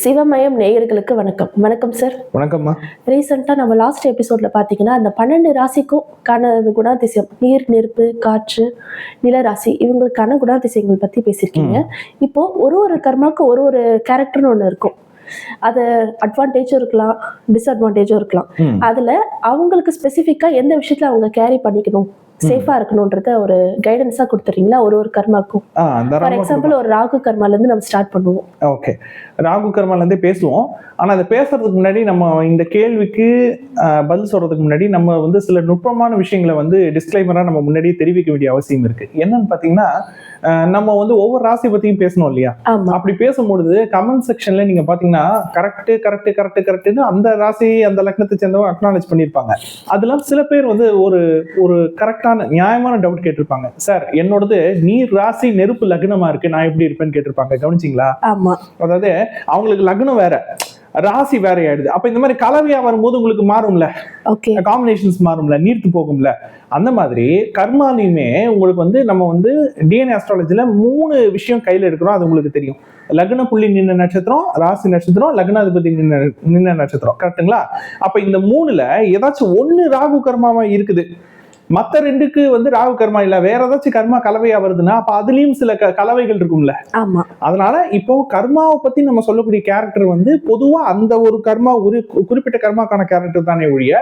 சிவமயம் நேயர்களுக்கு வணக்கம். வணக்கம் சார் வணக்கம்மா. ரீசெண்டாக நம்ம லாஸ்ட் எபிசோட்ல பார்த்தீங்கன்னா அந்த பன்னெண்டு ராசிக்கும் காண குணாதிசயம் நீர் நெருப்பு காற்று நிலராசி இவங்களுக்கான குணாதிசயங்கள் பற்றி பேசியிருக்கீங்க. இப்போ ஒரு ஒரு கர்மாவுக்கு ஒரு ஒரு கேரக்டர்னு ஒன்று இருக்கும். அது அட்வான்டேஜும் இருக்கலாம் டிஸ்அட்வான்டேஜும் இருக்கலாம். அதில் அவங்களுக்கு ஸ்பெசிஃபிக்காக எந்த விஷயத்தில் அவங்க கேரி பண்ணிக்கணும்? சேஃபாக இருக்கணுன்றத ஒரு கைடன்ஸாக கொடுத்துறீங்களா ஒரு ஒரு கர்மாக்கும். ஃபார் எக்ஸாம்பிள் ஒரு ராகு கர்மாலேருந்து நம்ம ஸ்டார்ட் பண்ணுவோம். ஓகே ராகு கர்மாலேருந்தே பேசுவோம். ஆனால் அதை பேசுறதுக்கு முன்னாடி நம்ம இந்த கேள்விக்கு பதில் சொல்றதுக்கு முன்னாடி நம்ம வந்து சில நுட்பமான விஷயங்களை வந்து டிஸ்க்ளைமராக நம்ம முன்னாடியே தெரிவிக்க வேண்டிய அவசியம் இருக்கு. என்னன்னு பார்த்தீங்கன்னா ஆ, நம்ம வந்து ஒவ்வொரு ராசி பற்றியும் பேசணும் இல்லையா? அப்படி பேசும்பொழுது கமெண்ட் செக்ஷன்ல நீங்க பாத்தீங்கன்னா கரெக்ட் கரெக்ட் கரெக்ட் கரெக்ட்னு அந்த ராசி அந்த லக்னத்தை சேர்ந்தவங்க அக்னாலேஜ் பண்ணியிருப்பாங்க. அதெல்லாம் சில பேர் வந்து ஒரு ஒரு கரெக்டான நியாயமான டவுட் கேட்டிருப்பாங்க. சார் என்னோடது நீர் ராசி நெருப்பு லக்னமா இருக்கு நான் எப்படி இருப்பேன்னு கேட்டிருப்பாங்க. கவனிச்சிங்களா? ஆமாம் அதாவது அவங்களுக்கு லக்னம் வேற ராசி வேற ஆயிடுது அப்ப இந்த மாதிரி கலவையா வரும்போது உங்களுக்கு மாறும்ல? காம்பினேஷன்ஸ் மாறும்ல நீர்த்து போகும்ல? அந்த மாதிரி கர்மாலையுமே உங்களுக்கு வந்து நம்ம வந்து டிஎன்ஏ அஸ்ட்ராலஜில மூணு விஷயம் கையில எடுக்கிறோம் அது உங்களுக்கு தெரியும். லக்ன புள்ளி நின்ன நட்சத்திரம் ராசி நட்சத்திரம் லக்னாதிபதி நின்ன நின்ன நட்சத்திரம். கரெக்ட்டுங்களா அப்ப இந்த மூணுல ஏதாச்சும் ஒண்ணு ராகு கர்மாவா இருக்குது. மத்த ரெண்டுக்கு வந்து ராகு கர்மா இல்ல. வேற ஏதாச்சும் கர்மா கலவையா வருதுன்னா அப்ப அதுலயும் சில கலவைகள் இருக்கும்ல. அதனால இப்போ கர்மாவை பத்தி நம்ம சொல்லக்கூடிய கேரக்டர் வந்து பொதுவா அந்த ஒரு கர்மா ஒரு குறிப்பிட்ட கர்மாக்கான கேரக்டர் தானே ஒழிய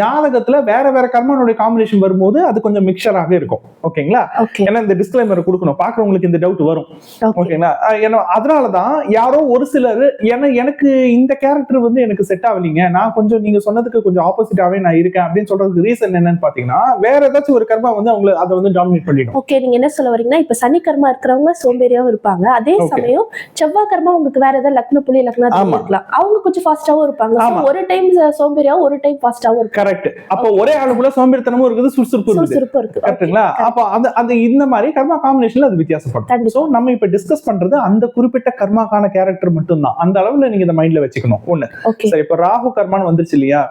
ஜாதகத்துல வேற வேற கர்மானுடைய காம்பினேஷன் வரும்போது அது கொஞ்சம் மிக்சராக இருக்கும். ஓகேங்களா? ஓகே. ஏன்னா இந்த டிஸ்க்ளைமர் கொடுக்கணும். பாக்குறவங்களுக்கு இந்த டவுட் வரும். ஓகே. ஓகேங்களா? ஏன்னா அதனாலதான் யாரோ ஒரு சிலர் ஏன்னா எனக்கு இந்த கேரக்டர் வந்து எனக்கு செட் ஆகலைங்க. நான் கொஞ்சம் நீங்க சொன்னதுக்கு கொஞ்சம் ஆப்போசிட்டாவே நான் இருக்கேன் அப்படின்னு சொல்றதுக்கு ரீசன் என்னன்னு பாத்தீங்கன்னா வேற ஏதாச்சும் ஒரு கர்மா வந்து அவங்களை அதை வந்து டாமினேட் பண்ணிடும். ஓகே நீங்க என்ன சொல்ல வரீங்கன்னா இப்ப சனிக்கர்மா இருக்கிறவங்க சோம்பேறியாவும் இருப்பாங்க. அதே. சமயம் செவ்வாய் கர்மா உங்களுக்கு வேற ஏதாவது லக்ன புள்ளி லக்னா. இருக்கலாம். அவங்க கொஞ்சம் ஃபாஸ்டாவும் இருப்பாங்க. ஒரு டைம் சோம்பேறியாவும் ஒரு டைம் ஃபாஸ்டாவும் இருக்கும் கரெக்ட் அப்போ ஒரே ஆளுக்குள்ள சோம்பேறித்தனமும் இருக்குது சுறுசுறுப்பு சுறுசுறுப்பு இருக்கு. கரெக்ட்டுங்களா அப்போ அந்த அந்த இந்த மாதிரி கர்மா காம்பினேஷன்ல அது வித்தியாசப்படும். ஸோ நம்ம இப்ப டிஸ்கஸ் பண்றது அந்த குறிப்பிட்ட கர்மாக்கான கேரக்டர் மட்டும்தான். அந்த அளவுல நீங்க இந்த மைண்ட்ல வச்சுக்கணும். ஒண்ணு. சரி இப்ப ராகு கர்மான்னு வந்துருச்சு இல்லையா?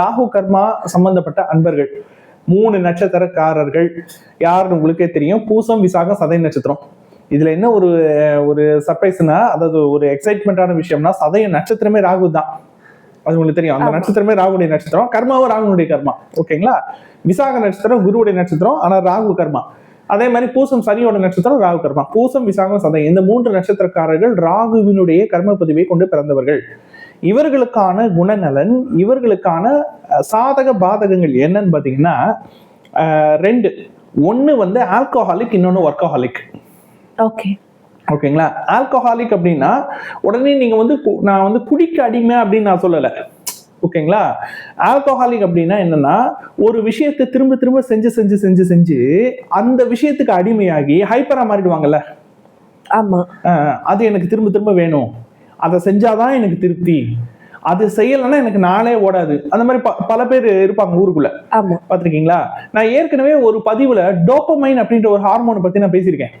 ராகு கர்மா சம்பந்தப்பட்ட அன்பர்கள். மூணு நட்சத்திரக்காரர்கள் யாருன்னு உங்களுக்கே தெரியும். பூசம் விசாகம் சதய நட்சத்திரம். இதுல என்ன ஒரு ஒரு சர்ப்ரைஸ்னா அதாவது ஒரு எக்ஸைட்மெண்டான விஷயம்னா சதய நட்சத்திரமே ராகு தான். அது உங்களுக்கு தெரியும். அந்த. நட்சத்திரமே ராகுடைய நட்சத்திரம். கர்மாவும் ராகுனுடைய கர்மா. ஓகேங்களா? விசாக நட்சத்திரம் குருவுடைய நட்சத்திரம் ஆனா ராகு கர்மா. அதே மாதிரி பூசம் சனியோட நட்சத்திரம் ராகு கர்மா. பூசம் விசாகம் சதயம் இந்த மூன்று நட்சத்திரக்காரர்கள் ராகுவினுடைய கர்ம பதிவை கொண்டு பிறந்தவர்கள். இவர்களுக்கான குணநலன் இவர்களுக்கான சாதக பாதகங்கள் என்னன்னு பாத்தீங்கன்னா அஹ், ரெண்டு. ஒன்னு வந்து ஆல்கோஹாலிக் இன்னொன்னு ஒர்க்கோஹாலிக் ஓகே ஓகேங்களா ஆல்கஹாலிக் அப்படின்னா உடனே நீங்க வந்து நான் வந்து குடிக்க அடிமை அப்படின்னு நான் சொல்லலை. ஓகேங்களா? ஆல்கஹாலிக் அப்படின்னா என்னன்னா ஒரு விஷயத்தை திரும்ப திரும்ப செஞ்சு செஞ்சு செஞ்சு செஞ்சு அந்த விஷயத்துக்கு அடிமையாகி ஹைப்பரா மாறிடுவாங்கல்ல? ஆமா. அது எனக்கு திரும்ப திரும்ப வேணும். அதை செஞ்சாதான் எனக்கு திருப்தி. அது செய்யலைன்னா எனக்கு நாளே ஓடாது. அந்த மாதிரி ப- பல பேர் இருப்பாங்க ஊருக்குள்ள. பார்த்துருக்கீங்களா? நான் ஏற்கனவே ஒரு பதிவுல டோப்பமைன் அப்படின்ற ஒரு ஹார்மோனை பத்தி நான் பேசியிருக்கேன்.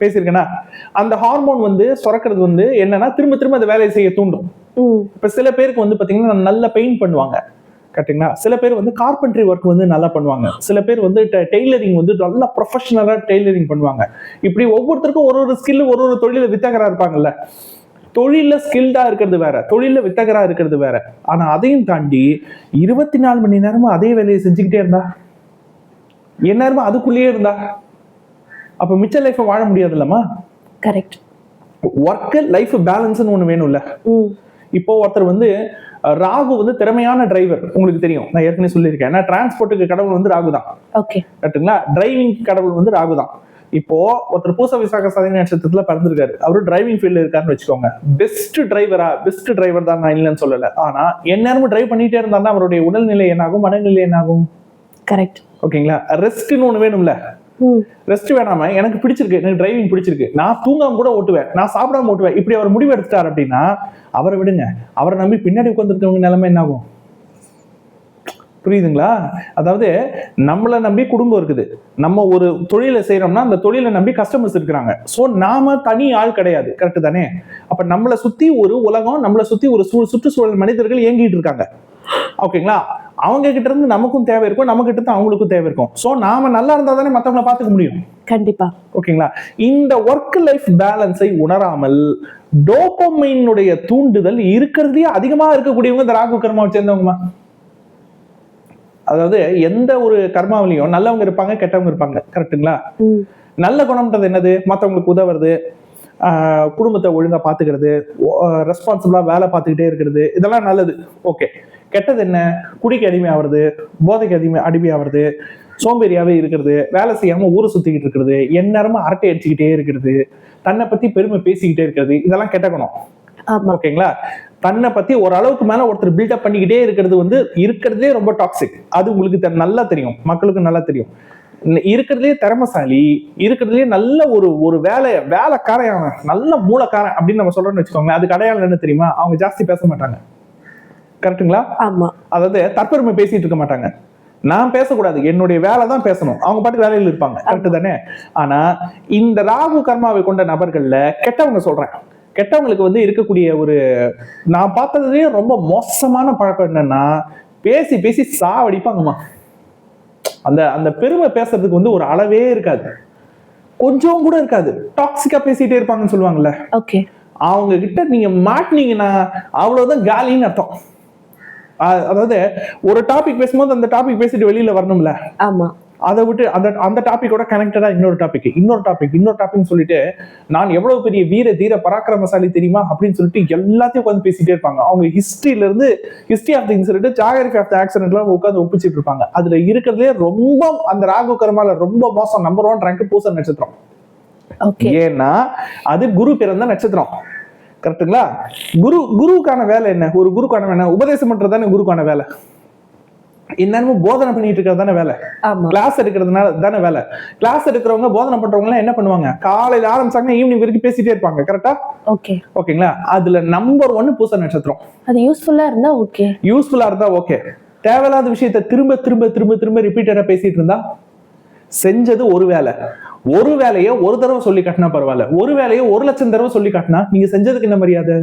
பேசியிருக்கேனா? அந்த ஹார்மோன் வந்து சுரக்கிறது வந்து என்னன்னா திரும்ப திரும்ப அந்த வேலையை செய்ய தூண்டும். இப்ப சில பேருக்கு வந்து பாத்தீங்கன்னா நல்ல பெயிண்ட் பண்ணுவாங்க. கரெக்டுங்களா சில பேர் வந்து கார்பென்ட்ரி ஒர்க் வந்து நல்லா பண்ணுவாங்க. சில பேர் வந்து டெய்லரிங் வந்து நல்லா ப்ரொஃபஷனலா டெய்லரிங் பண்ணுவாங்க. இப்படி ஒவ்வொருத்தருக்கும் ஒரு ஒரு ஸ்கில் ஒரு ஒரு தொழில வித்தகரா இருப்பாங்கல்ல. தொழில ஸ்கில்டா இருக்கிறது வேற தொழில வித்தகரா இருக்கிறது வேற. ஆனா அதையும் தாண்டி இருபத்தி நாலு மணி நேரமும் அதே வேலையை செஞ்சுக்கிட்டே இருந்தா? எந்நேரமும் அதுக்குள்ளேயே இருந்தா? அப்ப மிச்ச லைஃப்பை வாழ முடியாது இல்லம்மா கரெக்ட் ஒர்க்கு லைஃப் பேலன்ஸ்னு ஒண்ணு வேணும்ல? இப்போ ஒருத்தர் வந்து ராகு வந்து திறமையான டிரைவர் உங்களுக்கு தெரியும். நான் ஏற்கனவே சொல்லியிருக்கேன். ஏன்னா டிரான்ஸ்போர்ட்டுக்கு கடவுள் வந்து ராகு தான் ஓகே கரெக்ட்டுங்களா? டிரைவிங் கடவுள் வந்து ராகு தான் இப்போ ஒருத்தர் பூச விசாக சதய நட்சத்திரத்துல பிறந்திருக்காரு. அவரு டிரைவிங் ஃபீல்ட்ல இருக்காருன்னு வச்சுக்கோங்க. பெஸ்ட் டிரைவரா பெஸ்ட் டிரைவர் தான் நான் இல்லைன்னு சொல்லல. ஆனா எந்நேரமும் டிரைவ் பண்ணிட்டே இருந்தாருன்னா அவருடைய உடல்நிலை என்னாகும் மனநிலை என்னாகும்? கரெக்ட் ஓகேங்களா? ரெஸ்ட்னு ஒண்ணு வேணும்ல? ரெஸ்ட் வேணாம எனக்கு பிடிச்சிருக்கு எனக்கு டிரைவிங் பிடிச்சிருக்கு. நான் தூங்காம கூட ஓட்டுவேன் நான் சாப்பிடாம ஓட்டுவேன். இப்படி அவர் முடிவு எடுத்துட்டார் அப்படின்னா அவரை விடுங்க. அவரை நம்பி பின்னாடி உட்காந்துருக்கவங்க நிலைமை என்ன ஆகும் புரியுதுங்களா? அதாவது நம்மளை நம்பி குடும்பம் இருக்குது. நம்ம ஒரு தொழிலை செய்யறோம்னா அந்த தொழிலை நம்பி கஸ்டமர்ஸ் இருக்கிறாங்க. ஸோ நாம தனி ஆள் கிடையாது. கரெக்ட் தானே? அப்ப நம்மளை சுத்தி ஒரு உலகம் நம்மளை சுத்தி ஒரு சூ- சுற்றுச்சூழல் மனிதர்கள் இயங்கிட்டு இருக்காங்க. ஓகேங்களா? அவங்க கிட்ட இருந்து நமக்கும் தேவை இருக்கும் நம்ம கிட்ட இருந்து அவங்களுக்கும் தேவை இருக்கும். ஸோ நாம நல்லா இருந்தா தானே மத்தவங்கள பாத்துக்க முடியும்? கண்டிப்பா. ஓகேங்களா? இந்த ஒர்க் லைஃப் பேலன்ஸை உணராமல் டோபமைனுடைய தூண்டுதல் இருக்கிறதுலயே அதிகமா இருக்கக்கூடியவங்க இந்த ராகு கர்மாவை சேர்ந்தவங்கம்மா. அதாவது எந்த ஒரு கர்மாவிலையும் நல்லவங்க இருப்பாங்க கெட்டவங்க இருப்பாங்க. கரெக்ட்டுங்களா? ம், நல்ல குணம்ன்றது என்னது? மற்றவங்களுக்கு உதவுறது குடும்பத்தை ஒழுங்கா பாத்துக்கிறது ரெஸ்பான்சிபிளா வேலை பார்த்துக்கிட்டே இருக்கிறது இதெல்லாம் நல்லது. ஓகே. கெட்டது என்ன? குடிக்கு அடிமையாகிறது போதைக்கு அடிமை அடிமையாகிறது சோம்பேறியாவே இருக்கிறது வேலை செய்யாம ஊரை சுத்திக்கிட்டு இருக்கிறது எந்நேரமும் அரட்டை அடிச்சுக்கிட்டே இருக்கிறது தன்னை பத்தி பெருமை பேசிக்கிட்டே இருக்கிறது இதெல்லாம் கெட்ட குணம். ஓகேங்களா? தன்னை பத்தி ஒரு அளவுக்கு மேல ஒருத்தர் பில்டப் பண்ணிக்கிட்டே இருக்கிறது வந்து இருக்கிறதே ரொம்ப டாக்ஸிக் அது உங்களுக்கு நல்லா தெரியும். மக்களுக்கு நல்லா தெரியும். இருக்கிறதுலயே திறமசாலி இருக்கிறதுலயே நல்ல ஒரு ஒரு வேலை வேலைக்காரன் நல்ல மூலக்காரன் அப்படின்னு நம்ம சொல்றோம்னு வச்சுக்கோங்களேன். அதுக்கு அடையாளம் என்ன தெரியுமா? அவங்க ஜாஸ்தி பேச மாட்டாங்க. கரெக்ட்டுங்களா? ஆமா. அதாவது தற்பெருமை பேசிட்டு இருக்க மாட்டாங்க. நான் பேசக்கூடாது. என்னுடைய வேலை தான் பேசணும். அவங்க பாட்டுக்கு வேலையில் இருப்பாங்க. கரெக்ட் தானே? ஆனா இந்த ராகு கர்மாவை கொண்ட நபர்கள்ல கெட்டவங்க சொல்றேன். கெட்டவங்களுக்கு வந்து இருக்கக்கூடிய ஒரு நான் பார்த்ததுலயே ரொம்ப மோசமான பழக்கம் என்னன்னா பேசி பேசி சாவடிப்பாங்கம்மா. அந்த அந்த பெருமை பேசுறதுக்கு வந்து ஒரு அளவே இருக்காது. கொஞ்சம் கூட இருக்காது. டாக்ஸிக்கா பேசிட்டே இருப்பாங்கன்னு சொல்லுவாங்கல்ல. ஓகே. அவங்க கிட்ட நீங்க மாட்டினீங்கன்னா அவ்வளவுதான் காலின்னு அர்த்தம். அதாவது ஒரு டாபிக் பேசும்போது அந்த டாபிக் பேசிட்டு வெளியில வரணும்ல. ஆமா. அதை விட்டு அந்த அந்த டாபிக்கோட கனெக்டடா இன்னொரு டாபிக் இன்னொரு டாபிக் இன்னொரு டாபிக் சொல்லிட்டு நான் எவ்வளவு பெரிய வீர தீர பராக்கிரமசாலி தெரியுமா அப்படின்னு சொல்லிட்டு எல்லாத்தையும் உட்காந்து பேசிட்டே இருப்பாங்க. அவங்க ஹிஸ்டரியில இருந்து history of the incident geography of the ஆக்சிடென்ட்லாம் உட்காந்து ஒப்பிச்சிட்டு இருப்பாங்க. அதுல இருக்கிறதுலே ரொம்ப அந்த ராகு கர்மால ரொம்ப மோசம். நம்பர் ஒன் ரேங்க் பூச நட்சத்திரம். ஓகே ஏன்னா அது குரு பிறந்த நட்சத்திரம். கரெக்ட்டுங்களா குரு குருவுக்கான வேலை என்ன? ஒரு குருக்கான வேலை? உபதேசம் பண்றது தானே குருக்கான வேலை. என்னென்னமோ போதனை பண்ணிட்டு இருக்கிறது தானே வேலை? கிளாஸ் எடுக்கிறதுனால தானே வேலை? கிளாஸ் எடுக்கிறவங்க போதனை பண்றவங்க எல்லாம் என்ன பண்ணுவாங்க? காலையில ஆரம்பிச்சாங்கன்னா ஈவினிங் வரைக்கும் பேசிட்டே இருப்பாங்க கரெக்டா ஓகே ஓகேங்களா அதுல நம்பர் ஒன்னு பூச நட்சத்திரம். அது யூஸ்ஃபுல்லா இருந்தா ஓகே யூஸ்ஃபுல்லா இருந்தா ஓகே தேவையில்லாத விஷயத்த திரும்ப திரும்ப திரும்ப திரும்ப ரிப்பீட்டடா பேசிட்டு இருந்தா செஞ்சது ஒரு வேலை. ஒரு வேலையை ஒரு தடவை சொல்லி காட்டினா பரவாயில்ல. ஒரு வேலையை ஒரு லட்சம் தடவை சொல்லி காட்டினா நீங்க செஞ்சதுக்கு என்ன மரியாதை?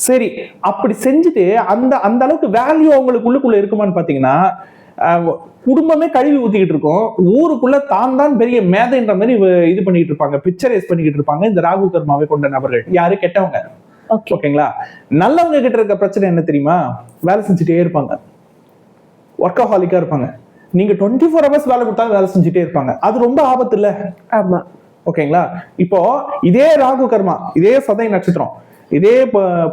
சரி அப்படி செஞ்சுட்டு அந்த அந்த அளவுக்கு வேல்யூ அவங்களுக்கு உள்ளுக்குள்ள இருக்குமான்னு பாத்தீங்கன்னா ஆஹ், குடும்பமே கழுவி ஊத்திக்கிட்டு இருக்கோம். ஊருக்குள்ள தான் தான் பெரிய மேதைன்ற மாதிரி இது பண்ணிட்டு இருப்பாங்க பிக்சரைஸ் பண்ணிக்கிட்டு இருப்பாங்க இந்த ராகு கர்மாவை கொண்ட நபர்கள். யாரு? கெட்டவங்க. ஓகே ஓகேங்களா? நல்லவங்க கிட்ட இருக்க பிரச்சனை என்ன தெரியுமா? வேலை செஞ்சுட்டே இருப்பாங்க. ஒர்க்கஹாலிக்கா இருப்பாங்க. நீங்க டுவெண்ட்டி ஃபோர் ஹவர்ஸ் வேலை கொடுத்தாலும் வேலை செஞ்சுட்டே இருப்பாங்க. அது ரொம்ப ஆபத்து இல்ல? ஆமா. ஓகேங்களா? இப்போ இதே ராகு கர்மா இதே சதை நட்சத்திரம். இதே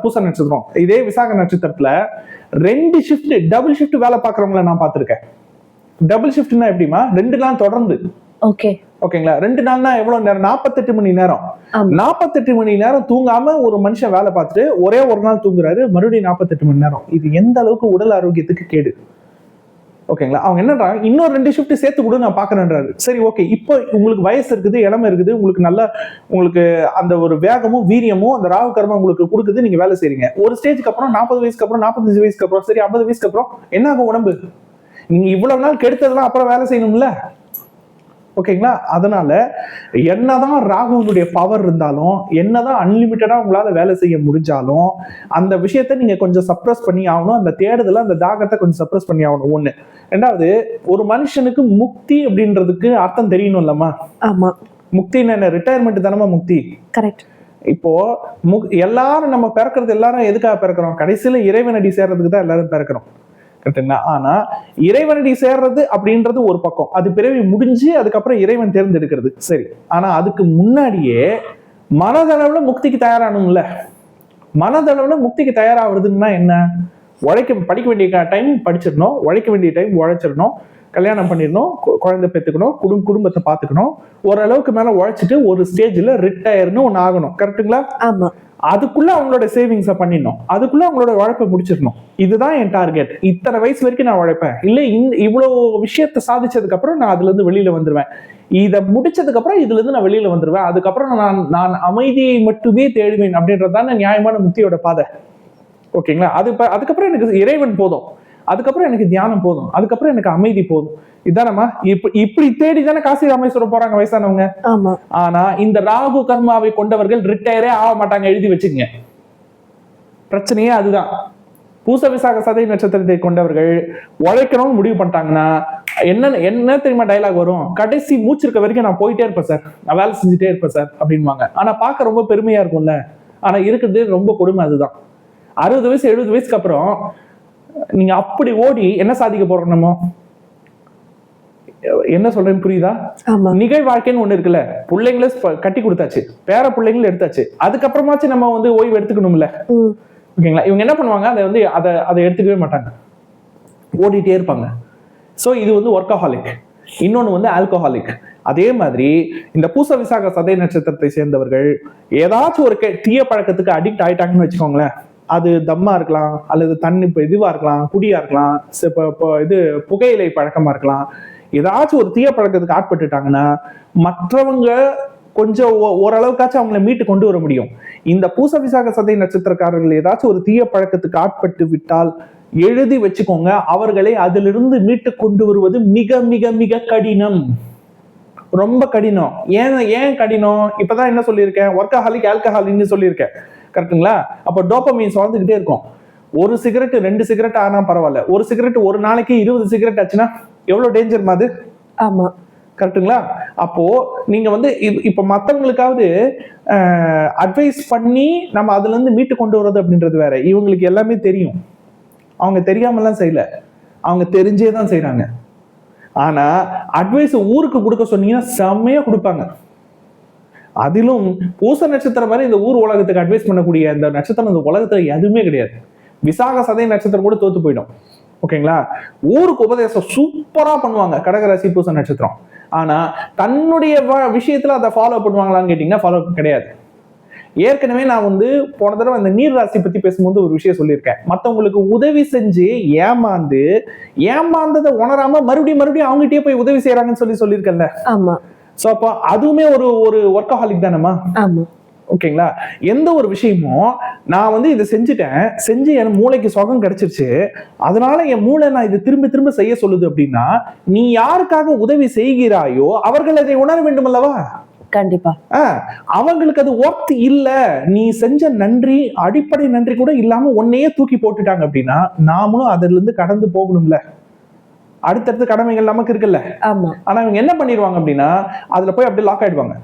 பூச நட்சத்திரம் இதே விசாக நட்சத்திரத்துல ரெண்டு ஷிஃப்ட் டபுள் ஷிஃப்ட் வேலை பார்க்கறவங்கள நான் பார்த்திருக்கேன். டபுள் ஷிஃப்ட்னா எப்படிமா ரெண்டு நாள் தொடர்ந்து. ஓகே ஓகேங்களா ரெண்டு நாள்னா எவ்வளவு நேரம்? நாற்பத்தெட்டு மணி நேரம். நாற்பத்தெட்டு மணி நேரம் தூங்காம ஒரு மனுஷன் வேலை பார்த்துட்டு ஒரே ஒரு நாள் தூங்குறாரு மறுபடியும் நாற்பத்தெட்டு மணி நேரம். இது எந்த அளவுக்கு உடல் ஆரோக்கியத்துக்கு கேடு? ஓகேங்களா? அவங்க என்னன்றாங்க இன்னொரு ரெண்டு ஷிஃப்ட் சேர்த்து கூட நான் பாக்குறேன்றாரு சரி ஓகே இப்போ உங்களுக்கு வயசு இருக்குது இடம் இருக்குது உங்களுக்கு நல்ல உங்களுக்கு அந்த ஒரு வேகமும் வீரியமும் அந்த ராகு கர்மம் உங்களுக்கு கொடுக்குது நீங்க வேலை செய்றீங்க. ஒரு ஸ்டேஜ்க்கு அப்புறம் நாற்பது வயசுக்கு அப்புறம் நாற்பத்தஞ்சு வயசுக்கு அப்புறம் சரி ஐம்பது வயசுக்கு அப்புறம் என்ன ஆகும் உடம்பு? நீங்க இவ்வளவு நாள் கெடுத்ததெல்லாம் அப்புறம் வேலை செய்யணும்ல? ஓகேங்களா? அதனால என்னதான் ராகுனுடைய பவர் இருந்தாலும் என்னதான் அன்லிமிட்டடா உங்களால வேலை செய்ய முடிஞ்சாலும் அந்த விஷயத்த நீங்க கொஞ்சம் சப்ரஸ் பண்ணி ஆகணும். அந்த தேடுதல அந்த தாகத்தை கொஞ்சம் சப்ரஸ் பண்ணி ஆகணும். ஒண்ணு. ரெண்டாவது ஒரு மனுஷனுக்கு முக்தி அப்படின்றதுக்கு அர்த்தம் தெரியணும் இல்லம்மா ஆமா. முக்தின்னு என்ன? ரிட்டையர்மெண்ட் தானமா முக்தி? கரெக்ட் இப்போ எல்லாரும் நம்ம பிறக்கிறது எல்லாரும் எதுக்காக பிறக்கிறோம்? கடைசியில இறைவனடி சேர்றதுக்கு தான் எல்லாரும் பிறக்கிறோம். கரெக்டுங்களா ஆனா இறைவனடி சேர்றது அப்படின்றது ஒரு பக்கம். அது பிறவி முடிஞ்சு அதுக்கப்புறம் இறைவன் தேர்ந்தெடுக்கிறது. சரி. ஆனா அதுக்கு முன்னாடியே மனதளவுல முக்திக்கு தயாராகணும்ல. மனதளவுல முக்திக்கு தயாராகிறதுன்னா என்ன? உழைக்க படிக்க வேண்டிய டைம் படிச்சிடணும். உழைக்க வேண்டிய டைம் உழைச்சிடணும். கல்யாணம் பண்ணிடணும். குழந்தை பெற்றுக்கணும். குடும்ப குடும்பத்தை பார்த்துக்கணும். ஓரளவுக்கு மேலே உழைச்சிட்டு ஒரு ஸ்டேஜில் ரிட்டையர்னு ஒன்று ஆகணும். கரெக்ட்டுங்களா ஆமாம் அதுக்குள்ள அவங்களோட சேவிங்ஸை பண்ணிடணும். அதுக்குள்ள அவங்களோட உழைப்பை முடிச்சிடணும். இதுதான் என் டார்கெட் இத்தனை வயசு வரைக்கும் நான் உழைப்பேன். இல்ல இந்த இவ்வளவு விஷயத்தை சாதிச்சதுக்கு அப்புறம் நான் அதுல இருந்து வெளியில வந்துருவேன். இதை முடிச்சதுக்கு அப்புறம் இதுல இருந்து நான் வெளியில வந்துருவேன். அதுக்கப்புறம் நான் நான் அமைதியை மட்டுமே தேடுவேன் அப்படின்றதுதானே நியாயமான முக்தியோட பாதை. ஓகேங்களா? அது அதுக்கப்புறம் எனக்கு இறைவன் போதும். அதுக்கப்புறம் எனக்கு தியானம் போதும். அதுக்கப்புறம் எனக்கு அமைதி போதும். இதானம்மா? இப்ப இப்படி தேடி தானே காசி ராமேஸ்வரம் போறாங்க வயசானவங்க. ஆனா இந்த ராகு கர்மாவை கொண்டவர்கள் ரிட்டையரே ஆக மாட்டாங்க. எழுதி வச்சுக்கங்க. பிரச்சனையே அதுதான். பூச விசாக சதை நட்சத்திரத்தை கொண்டவர்கள் உழைக்கணும்னு முடிவு பண்ணிட்டாங்கன்னா என்ன என்ன தெரியுமா டைலாக் வரும்? கடைசி மூச்சு இருக்க வரைக்கும் நான் போயிட்டே இருப்பேன் சார் நான் வேலை செஞ்சுட்டே இருப்பேன் சார் அப்படின்வாங்க ஆனா பார்க்க ரொம்ப பெருமையா இருக்கும்ல. ஆனா இருக்கிறது ரொம்ப கொடுமை அதுதான். அறுபது வயசு எழுபது வயசுக்கு அப்புறம் நீங்க அப்படி ஓடி என்ன சாதிக்க போறோம் நம்ம? என்ன சொல்றேன்னு புரியுதா? நிகழ் வாழ்க்கைன்னு ஒண்ணு இருக்குல்ல. பிள்ளைங்கள கட்டி கொடுத்தாச்சு. பேர பிள்ளைங்களும் எடுத்தாச்சு. அதுக்கப்புறமாச்சும் நம்ம வந்து ஓய்வு எடுத்துக்கணும்ல. ஓகேங்களா? இவங்க என்ன பண்ணுவாங்க? அதை வந்து அதை அதை எடுத்துக்கவே மாட்டாங்க. ஓடிட்டே இருப்பாங்க. ஸோ இது வந்து ஒர்க்கஹாலிக் இன்னொன்று வந்து ஆல்கஹாலிக் அதே மாதிரி இந்த பூச விசாக சதை நட்சத்திரத்தை சேர்ந்தவர்கள் ஏதாச்சும் ஒரு தீய பழக்கத்துக்கு அடிக்ட் ஆயிட்டாங்கன்னு வச்சுக்கோங்களேன். அது தம்மா இருக்கலாம் அல்லது தண்ணி இப்போ இதுவா இருக்கலாம் குடியா இருக்கலாம் இப்போ இப்போ இது புகையிலை பழக்கமா இருக்கலாம். ஏதாச்சும் ஒரு தீய பழக்கத்துக்கு ஆட்பட்டுட்டாங்கன்னா மற்றவங்க கொஞ்சம் ஓ- ஓரளவுக்காச்சும் அவங்கள மீட்டு கொண்டு வர முடியும். இந்த பூச விசாக சதை நட்சத்திரக்காரர்கள் ஏதாச்சும் ஒரு தீய பழக்கத்துக்கு ஆட்பட்டு விட்டால் எழுதி வச்சுக்கோங்க அவர்களை அதிலிருந்து மீட்டு கொண்டு வருவது மிக மிக மிக கடினம். ரொம்ப கடினம். ஏன் ஏன் கடினம்? இப்பதான் என்ன சொல்லியிருக்கேன்? ஒர்க்கஹாலிக் ஆல்கஹாலின்னு சொல்லியிருக்கேன். கரெக்ட்டுங்களா அப்போ டோப்பமீன் சுரந்துக்கிட்டே இருக்கும். ஒரு சிகரெட் ரெண்டு சிகரெட் ஆனா பரவாயில்ல. ஒரு சிகரெட் ஒரு நாளைக்கு இருபது சிகரெட் ஆச்சுன்னா எவ்வளவு டேஞ்சர் அது? ஆமா. கரெக்ட்டுங்களா அப்போ நீங்க வந்து இப்ப மத்தவங்களுக்காவது அட்வைஸ் பண்ணி நம்ம அதுல இருந்து மீட்டு கொண்டு வர்றது அப்படின்றது வேற. இவங்களுக்கு எல்லாமே தெரியும். அவங்க தெரியாமலாம் செய்யல. அவங்க தெரிஞ்சே தான் செய்றாங்க. ஆனா அட்வைஸ் ஊருக்கு கொடுக்க சொன்னீங்கன்னா செம்மையா கொடுப்பாங்க. அதிலும் பூச நட்சத்திரம் மாதிரி இந்த ஊர் உலகத்துக்கு அட்வைஸ் பண்ணக்கூடிய அந்த நட்சத்திரம் இந்த உலகத்துல எதுவுமே கிடையாது. விசாக சதை நட்சத்திரம் கூட தோத்து போயிடும். ஓகேங்களா ஊருக்கு உபதேசம் சூப்பரா பண்ணுவாங்க. கடகராசி பூச நட்சத்திரம். ஆனா தன்னுடைய வ- விஷயத்துல அதை ஃபாலோ பண்ணுவாங்களான்னு கேட்டீங்கன்னா ஃபாலோ கிடையாது. ஏற்கனவே நான் வந்து போன தடவை அந்த நீர் ராசி பத்தி பேசும்போது ஒரு விஷயம் சொல்லியிருக்கேன். மற்றவங்களுக்கு உதவி செஞ்சு ஏமாந்து ஏமாந்ததை உணராம மறுபடியும் மறுபடியும் அவங்ககிட்டயே போய் உதவி செய்யறாங்கன்னு சொல்லி சொல்லியிருக்கேன்ல. ஆமா. சோ அப்போ அதுவுமே ஒரு ஒரு ஒர்க்கஹாலிக் தானேமா ஆமா. ஓகேங்களா? எந்த ஒரு விஷயமும் நான் வந்து இதை செஞ்சுட்டேன் செஞ்சு என் மூளைக்கு சுகம் கிடைச்சிருச்சு. அதனால என் மூளை நான் இதை திரும்ப திரும்ப செய்ய சொல்லுது அப்படின்னா நீ யாருக்காக உதவி செய்கிறாயோ அவர்கள் அதை உணர வேண்டும் அல்லவா கண்டிப்பா அவங்களுக்கு அது ஒர்த் இல்ல. நீ செஞ்ச நன்றி அடிப்படை நன்றி கூட இல்லாம உன்னையே தூக்கி போட்டுட்டாங்க அப்படின்னா நாமளும் அதுல இருந்து கடந்து போகணும்ல. அடுத்தடுத்த கடமைகள் நமக்கு இருக்குல்ல. ஆமா. ஆனா இவங்க என்ன பண்ணிடுவாங்க அப்படின்னா அதுல போய் அப்படியே லாக் ஆயிடுவாங்க.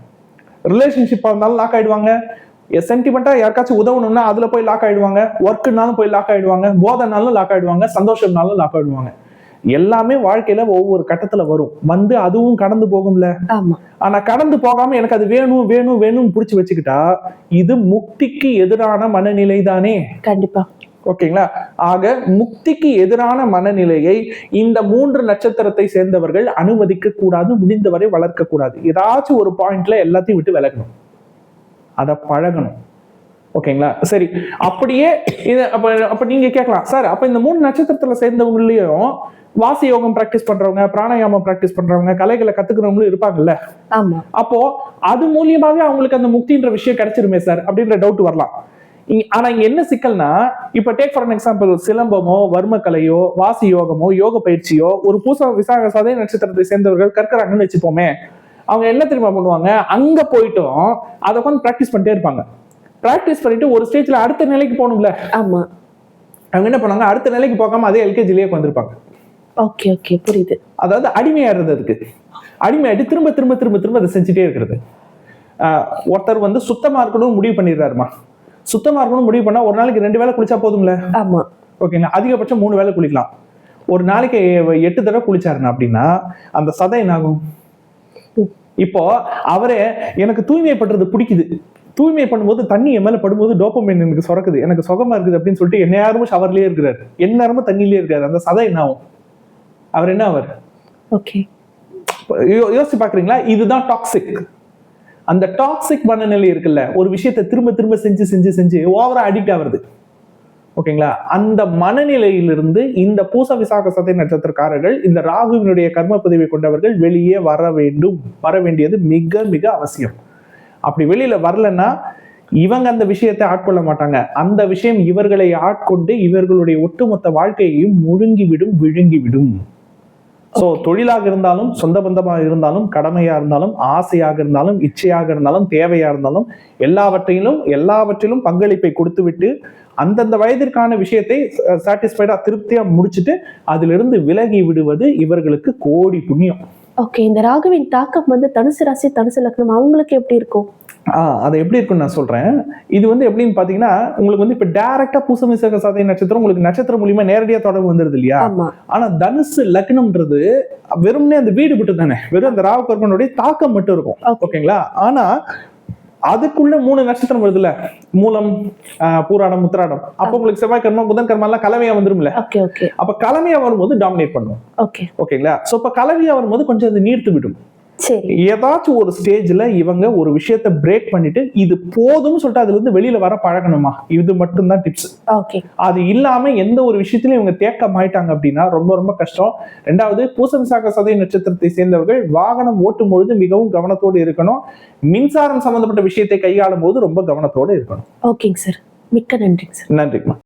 ரிலேஷன்ஷிப்பா இருந்தாலும் லாக் ஆயிடுவாங்க. சென்டிமெண்டா யாருக்காச்சும் உதவணும்னா அதுல போய் லாக் ஆயிடுவாங்க. ஒர்க்குனாலும் போய் லாக் ஆயிடுவாங்க. போதைனாலும் லாக் ஆயிடுவாங்க. சந்தோஷம்னாலும் லாக் ஆயிடுவாங்க. எல்லாமே வாழ்க்கையில ஒவ்வொரு கட்டத்துல வரும். வந்து அதுவும் கடந்து போகும்ல. ஆனா கடந்து போகாம எனக்கு அது வேணும் வேணும் வேணும்னு புடிச்சு வச்சுக்கிட்டா இது முக்திக்கு எதிரான மனநிலை தானே கண்டிப்பா. ஓகேங்களா? ஆக முக்திக்கு எதிரான மனநிலையை இந்த மூன்று நட்சத்திரத்தை சேர்ந்தவர்கள் அனுமதிக்க கூடாது முடிந்தவரை வளர்க்க கூடாது. ஏதாச்சும் ஒரு பாயிண்ட்ல எல்லாத்தையும் விட்டு விலகணும். அதை பழகணும். ஓகேங்களா? சரி. அப்படியே இது அப்ப அப்ப நீங்க கேட்கலாம். சார் அப்ப இந்த மூணு நட்சத்திரத்துல சேர்ந்தவங்களையும் வாசி யோகம் பிராக்டிஸ் பண்றவங்க பிராணாயாமம் பிராக்டிஸ் பண்றவங்க கலைகளை கத்துக்கிறவங்களும் இருப்பாங்கல்ல? அப்போ அது மூலியமாவே அவங்களுக்கு அந்த முக்தின்ற விஷயம் கிடைச்சிருமே சார் அப்படின்ற டவுட் வரலாம். ஆனா இங்க என்ன சிக்கல்னா இப்ப டேக் ஃபார் எக்ஸாம்பிள் சிலம்பமோ வர்மக்கலையோ வாசி யோகமோ யோக பயிற்சியோ ஒரு பூச விசாக சதய நட்சத்திரத்தை சேர்ந்தவர்கள் கற்கிறாங்கன்னு வச்சுப்போமே அவங்க என்ன தெரியுமா பண்ணுவாங்க? அங்க போயிட்டும் அதை உட்காந்து ப்ராக்டிஸ் பண்ணிட்டே இருப்பாங்க. ப்ராக்டிஸ் பண்ணிட்டு ஒரு ஸ்டேஜ்ல அடுத்த நிலைக்கு போகணும்ல? ஆமா. அவங்க என்ன பண்ணுவாங்க? அடுத்த நிலைக்கு போகாம அதே எல்கேஜிலேயே வந்திருப்பாங்க ஓகே ஓகே புரியுது. அதாவது அடிமையாடுறது அதுக்கு. அடிமையாயிட்டு திரும்ப திரும்ப திரும்ப திரும்ப அதை செஞ்சுட்டே இருக்கிறது. ஒருத்தர் வந்து சுத்தமா இருக்கணும்னு முடிவு பண்ணிடுறாருமா? சுத்தமா இருக்கணும்னு முடிவு பண்ணா ஒரு நாளைக்கு ரெண்டு வேளை குளிச்சா போதும்ல? ஆமா. ஓகேங்களா? அதிகபட்சம் மூணு வேளை குளிக்கலாம். ஒரு நாளைக்கு எட்டு தடவை குளிச்சாருன்னா அப்படின்னா அந்த சதை என்ன ஆகும் இப்போ அவரே எனக்கு தூய்மைப்படுறது பிடிக்குது. தூய்மை பண்ணும்போது தண்ணி என் மேல படும்போது டோப்பமைன் எனக்கு சுரக்குது. எனக்கு சுகமா இருக்குது அப்படின்னு சொல்லிட்டு என்ன நேரமும் ஷவர்லயே இருக்கிறாரு. என்ன நேரமும் தண்ணியிலே இருக்காரு. அந்த சதை என்ன ஆகும் அவர் என்ன அவர் ஓகே. யோ- யோசிச்சு பாக்குறீங்களா இதுதான் டாக்ஸிக் அந்த டாக்ஸிக் மனநிலை இருக்குல்ல ஒரு விஷயத்தை திரும்ப திரும்ப செஞ்சு செஞ்சு செஞ்சு ஓவரா அடிக்ட் ஆகுறது. ஓகேங்களா? அந்த மனநிலையிலிருந்து இந்த பூச விசாக சதை நட்சத்திரக்காரர்கள் இந்த ராகுவினுடைய கர்ம பதிவை கொண்டவர்கள் வெளியே வர வேண்டும். வர வேண்டியது மிக மிக அவசியம். அப்படி வெளியில வரலன்னா இவங்க அந்த விஷயத்தை ஆட்கொள்ள மாட்டாங்க. அந்த விஷயம் இவர்களை ஆட்கொண்டு இவர்களுடைய ஒட்டுமொத்த வாழ்க்கையையும் முழுங்கிவிடும் விழுங்கிவிடும். ஸோ தொழிலாக இருந்தாலும் சொந்த பந்தமாக இருந்தாலும் கடமையாக இருந்தாலும் ஆசையாக இருந்தாலும் இச்சையாக இருந்தாலும் தேவையாக இருந்தாலும் எல்லாவற்றையிலும் எல்லாவற்றிலும் பங்களிப்பை கொடுத்துவிட்டு அந்தந்த வயதிற்கான விஷயத்தை சாட்டிஸ்ஃபைடாக திருப்தியாக முடிச்சுட்டு அதிலிருந்து விலகி விடுவது இவர்களுக்கு கோடி புண்ணியம். ஓகே இந்த ராகுவின் தாக்கம் வந்து தனுசு ராசி தனுசு லக்னம் அவங்களுக்கு எப்படி இருக்கும்? அது எப்படி இருக்குன்னு நான் சொல்றேன். இது வந்து எப்படின்னு பாத்தீங்கன்னா உங்களுக்கு வந்து இப்ப டைரக்டா பூசம் விசாக சாதை நட்சத்திரம் உங்களுக்கு நட்சத்திரம் மூலியமா நேரடியா தொடர்பு வந்துருது இல்லையா? ஆமா. ஆனா தனுசு லக்னம்ன்றது வெறும்னே அந்த வீடு விட்டு தானே. வெறும் அந்த ராகு கர்மனுடைய தாக்கம் மட்டும் இருக்கும். ஓகேங்களா? ஆனா அதுக்குள்ள மூணு நட்சத்திரம் வருதுல்ல. மூலம் பூராடம் உத்திராடம் அப்போ உங்களுக்கு செவ்வாய் கர்மம் புதன் கர்மம் எல்லாம் கலவையா வந்துரும்ல அப்ப கலவையா வரும்போது டாமினேட் பண்ணும். ஓகே ஓகேங்களா? சோ இப்ப கலவையா வரும்போது கொஞ்சம் அது நீர்த்து விடும். சரி. ஏதாச்சும் ஒரு ஸ்டேஜ்ல இவங்க ஒரு விஷயத்த பிரேக் பண்ணிட்டு இது போதும்னு சொல்லிட்டு அதுல இருந்து வெளியில வர பழகணுமா? இது மட்டும்தான் டிப்ஸ் ஓகே அது இல்லாம எந்த ஒரு விஷயத்திலும் இவங்க தேக்கம் ஆயிட்டாங்க அப்படின்னா ரொம்ப ரொம்ப கஷ்டம். ரெண்டாவது பூசம் சாக சதய நட்சத்திரத்தை சேர்ந்தவர்கள் வாகனம் ஓட்டும் பொழுது மிகவும் கவனத்தோடு இருக்கணும். மின்சாரம் சம்பந்தப்பட்ட விஷயத்தை கையாளும் போது ரொம்ப கவனத்தோடு இருக்கணும். ஓகேங்க சார் மிக்க நன்றிங்க சார் நன்றிம்மா